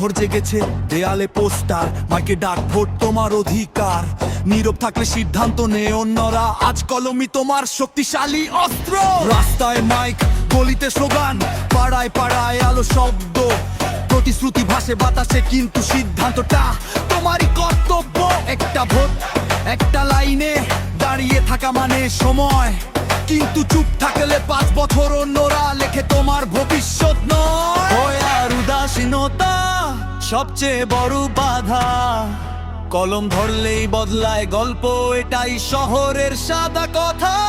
শহর জেগেছে, দেয়ালে পোস্টার, মাইকে ডাক ভোট তোমার অধিকার। নীরব থাকলে সিদ্ধান্ত নে অন্যরা, আজ কলমি তোমার শক্তিশালী অস্ত্র। রাস্তায় মাইক, গলিতে স্লোগান, পাড়ায় পাড়ায় আলো শব্দ। প্রতিশ্রুতি ভাসে বাতাসে, কিন্তু সিদ্ধান্তটা তোমারই কর্তব্য। একটা ভোট, একটা লাইনে দাঁড়িয়ে থাকা মানে সময়। কিন্তু চুপ থাকলে পাঁচ বছর অন্যরা সবচেয়ে বড় বাধা। কলম ধরলেই বদলায় গল্প এটাই শহরের সাদা কথা।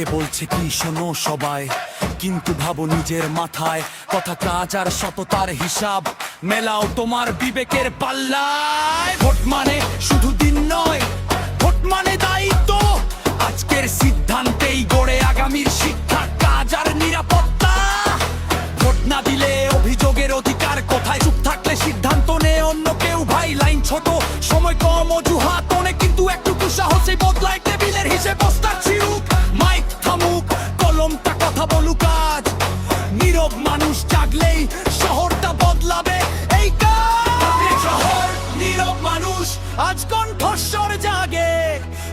এ, কে বলছে কি শোনো সবাই? কিন্তু ভাবো নিজের মাথায় কথা কাজ আর সততার হিসাব। মেলাও তোমার বিবেকের পাল্লায়। ভোট মানে শুধু দিন নয় ভোট মানে দায়িত্ব। আজকের সিদ্ধান্তেই গড়ে আগামীর শিক্ষা কাজ আর নিরাপত্তা। ভোট না দিলে অভিযোগের অধিকার কোথায়? চুপ থাকলে সিদ্ধান্ত নে অন্য কেউ ভাই লাইন ছোট। আজ জাগে।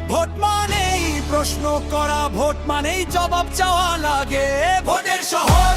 ভোট মানেই প্রশ্ন করা ভোট মানেই জবাব চাওয়া লাগে। ভোটের শহর